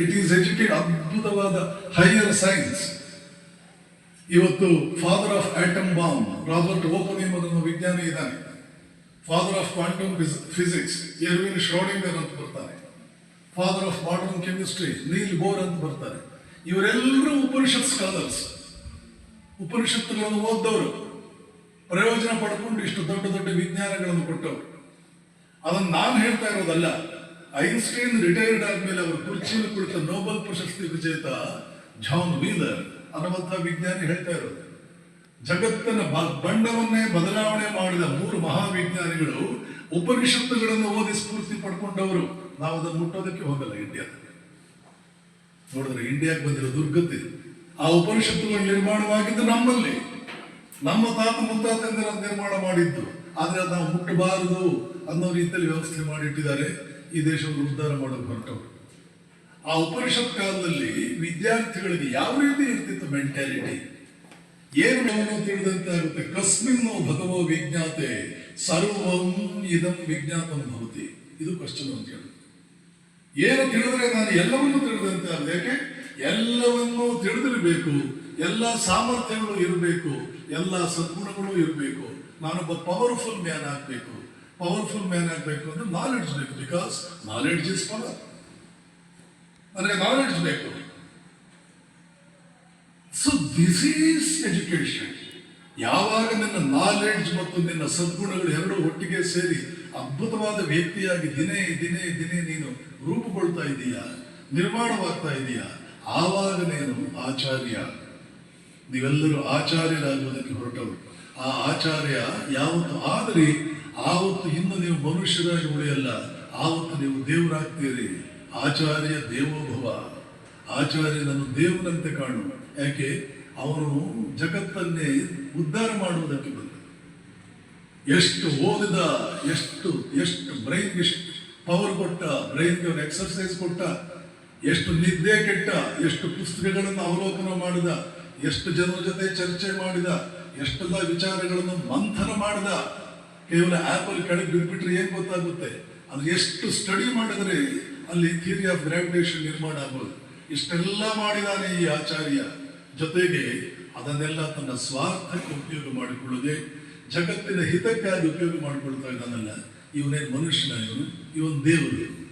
It is educate ಅದ್ಭುತವಾದ higher science ಇವತ್ತು father of atom bomb Robert open ಎಂಬುದನ್ನು ವಿಜ್ಞಾನಿ ಇದ್ದಾನೆ. Father of quantum physics Erwin Schrodinger ಅಂತ ಬರ್ತಾರೆ. Father of modern chemistry Niels Bohr ಅಂತ ಬರ್ತಾರೆ. ಇವರೆಲ್ಲರೂ ಉಪನಿಷತ್ ಸ್ಕಾಲರ್ಸ್ ಉಪನಿಷತ್ತುಗಳನ್ನು ಓದ್ದವರು. ಪ್ರಯೋಜನ ಪಡ್ಕೊಂಡು ಇಷ್ಟು ದೊಡ್ಡ ದೊಡ್ಡ ವಿಜ್ಞಾನಗಳನ್ನು ಕೊಟ್ಟವರು. ಅದನ್ನು ನಾನು ಹೇಳ್ತಾ ಇರೋದಲ್ಲ ಐನ್ಸ್ಟೈನ್ ರಿಟೈರ್ಡ್ ಆದ್ಮೇಲೆ ಅವರು ಕುರ್ಚಿಯಲ್ಲಿ ಕುಳಿತ ನೋಬೆಲ್ ಪ್ರಶಸ್ತಿ ವಿಜೇತ ಜಾನ್ ವೀಲರ್ ಅನ್ನುವಂತಹ ವಿಜ್ಞಾನಿ ಹೇಳ್ತಾ ಇರೋದು. ಜಗತ್ತನ್ನ ಬಂಡವನ್ನೇ ಬದಲಾವಣೆ ಮಾಡಿದ ಮೂರು ಮಹಾವಿಜ್ಞಾನಿಗಳು ಉಪನಿಷತ್ತುಗಳನ್ನು ಓದಿ ಸ್ಫೂರ್ತಿ ಪಡ್ಕೊಂಡವರು. ನಾವು ಅದನ್ನು ಮುಟ್ಟೋದಕ್ಕೆ ಹೋಗಲ್ಲ ಇಂಡಿಯಾದಲ್ಲಿ ನೋಡಿದ್ರೆ ಇಂಡಿಯಾಕ್ಕೆ ಬಂದಿರೋ ದುರ್ಗತಿ, ಆ ಉಪನಿಷತ್ತುಗಳು ನಿರ್ಮಾಣವಾಗಿದ್ದು ನಮ್ಮಲ್ಲಿ. ನಮ್ಮ ತಾತ ಮುತ್ತಾತಂದಿರ ನಿರ್ಮಾಣ ಮಾಡಿದ್ದು. ಆದ್ರೆ ನಾವು ಮುಟ್ಟಬಾರದು ಅನ್ನೋ ರೀತಿಯಲ್ಲಿ ವ್ಯವಸ್ಥೆ ಮಾಡಿಟ್ಟಿದ್ದಾರೆ. ಈ ದೇಶವನ್ನು ಉದ್ಧಾರ ಮಾಡೋಕೆ ಹೊರಟವರು ಆ ಉಪನಿಷತ್ ಕಾಲದಲ್ಲಿ ವಿದ್ಯಾರ್ಥಿಗಳಿಗೆ ಯಾವ ರೀತಿ ಇರ್ತಿತ್ತು ಮೆಂಟ್ಯಾಲಿಟಿ ಏನು ತಿಳಿದಂತೆ ಆಗುತ್ತೆ? ಕಸ್ಮಿನ್ನೋ ಭಗವೋ ವಿಜ್ಞಾತೆ ಸರ್ವಂ ಇದಂ ವಿಜ್ಞಾತಂ ಭವತಿ. ಇದು ಕ್ವಶನ್ ಅಂತ ಏನು ತಿಳಿದ್ರೆ ನಾನು ಎಲ್ಲವನ್ನೂ ತಿಳಿದಂತೆ ಅಲ್ಲ, ಯಾಕೆ? ಎಲ್ಲವನ್ನೂ ತಿಳಿದಿರಬೇಕು. ಎಲ್ಲ ಸಾಮರ್ಥ್ಯಗಳು ಇರಬೇಕು. ಎಲ್ಲ ಸದ್ಗುಣಗಳು ಇರಬೇಕು. ನಾನೊಬ್ಬ ಪವರ್ಫುಲ್ ಮ್ಯಾನ್ ಆಗಬೇಕು. ಪವರ್ಫುಲ್ ಮ್ಯಾನ್ ಆಗಬೇಕು ಅಂದ್ರೆ ನಾಲೆಡ್ಜ್ ಬೇಕು ಬಿಕಾಸ್ ನಾಲೆಡ್ಜ್ ಇಸ್ ಪವರ್ ನನಗೆ ನಾಲೆಡ್ಜ್ ಬೇಕು. ಸೊ ದಿಸ್ ಈಸ್ ಎಜುಕೇಶನ್ ಯಾವಾಗ ನಿನ್ನ ನಾಲೆಡ್ಜ್ ಮತ್ತು ನಿನ್ನ ಸದ್ಗುಣಗಳು ಎರಡೂ ಒಟ್ಟಿಗೆ ಸೇರಿ ಅದ್ಭುತವಾದ ವ್ಯಕ್ತಿಯಾಗಿ ದಿನೇ ದಿನೇ ದಿನೇ ನೀನು ರೂಪುಗೊಳ್ತಾ ಇದೀಯಾ, ನಿರ್ಮಾಣವಾಗ್ತಾ ಇದೀಯಾ, ಆವಾಗ ನೀನು ಆಚಾರ್ಯ. ನೀವೆಲ್ಲರೂ ಆಚಾರ್ಯರಾಗುವುದಕ್ಕೆ ಹೊರಟವರು. ಆ ಆಚಾರ್ಯ, ಯಾವತ್ತು ಆದರೆ ಆವತ್ತು ಇನ್ನು ನೀವು ಮನುಷ್ಯರಾಗಿ ಉಳಿಯಲ್ಲ, ಆವತ್ತು ನೀವು ದೇವರಾಗ್ತೀರಿ. ಆಚಾರ್ಯ ದೇವೋಭವ. ಆಚಾರ್ಯನನ್ನು ದೇವರಂತೆ ಕಾಣು. ಯಾಕೆ? ಅವನು ಜಗತ್ತನ್ನೇ ಉದ್ಧಾರ ಮಾಡುವುದಕ್ಕೆ ಬಂದ. ಎಷ್ಟು ಓದಿದ, ಎಷ್ಟು ಎಷ್ಟು ಬ್ರೈನ್ ಎಷ್ಟು ಪವರ್ ಕೊಟ್ಟ ಬ್ರೈನ್ಗೆ ಅವನು ಎಕ್ಸರ್ಸೈಸ್ ಕೊಟ್ಟ, ಎಷ್ಟು ನಿದ್ದೆ ಕೆಟ್ಟ, ಎಷ್ಟು ಪುಸ್ತಕಗಳನ್ನು ಅವಲೋಕನ ಮಾಡಿದ, ಎಷ್ಟು ಜನರ ಜೊತೆ ಚರ್ಚೆ ಮಾಡಿದ ಎಷ್ಟೆಲ್ಲ ವಿಚಾರಗಳನ್ನು ಮಂಥನ ಮಾಡಿದ, ಕೇವಲ ಆ್ಯಪಲ್ಲಿ ಕೆಳಗೆ ಬಿಟ್ಬಿಟ್ರೆ ಏನು ಗೊತ್ತಾಗುತ್ತೆ? ಅದು ಎಷ್ಟು ಸ್ಟಡಿ ಮಾಡಿದ್ರೆ ಅಲ್ಲಿ ಥಿಯರಿ ಆಫ್ ಗ್ರಾವಿಟೇಷನ್ ನಿರ್ಮಾಣ ಆಗ್ಬೋದು. ಇಷ್ಟೆಲ್ಲ ಮಾಡಿದಾನೆ ಈ ಆಚಾರ್ಯ. ಜೊತೆಗೆ ಅದನ್ನೆಲ್ಲ ತನ್ನ ಸ್ವಾರ್ಥಕ್ಕೆ ಉಪಯೋಗ ಮಾಡಿಕೊಳ್ಳದೆ, ಜಗತ್ತಿನ ಹಿತಕ್ಕಾಗಿ ಉಪಯೋಗ ಮಾಡಿಕೊಳ್ತಾ ಇದ್ದಾನಲ್ಲ ಇವನೇ ಮನುಷ್ಯನ ಇವನು? ಇವನ್ ದೇವರು.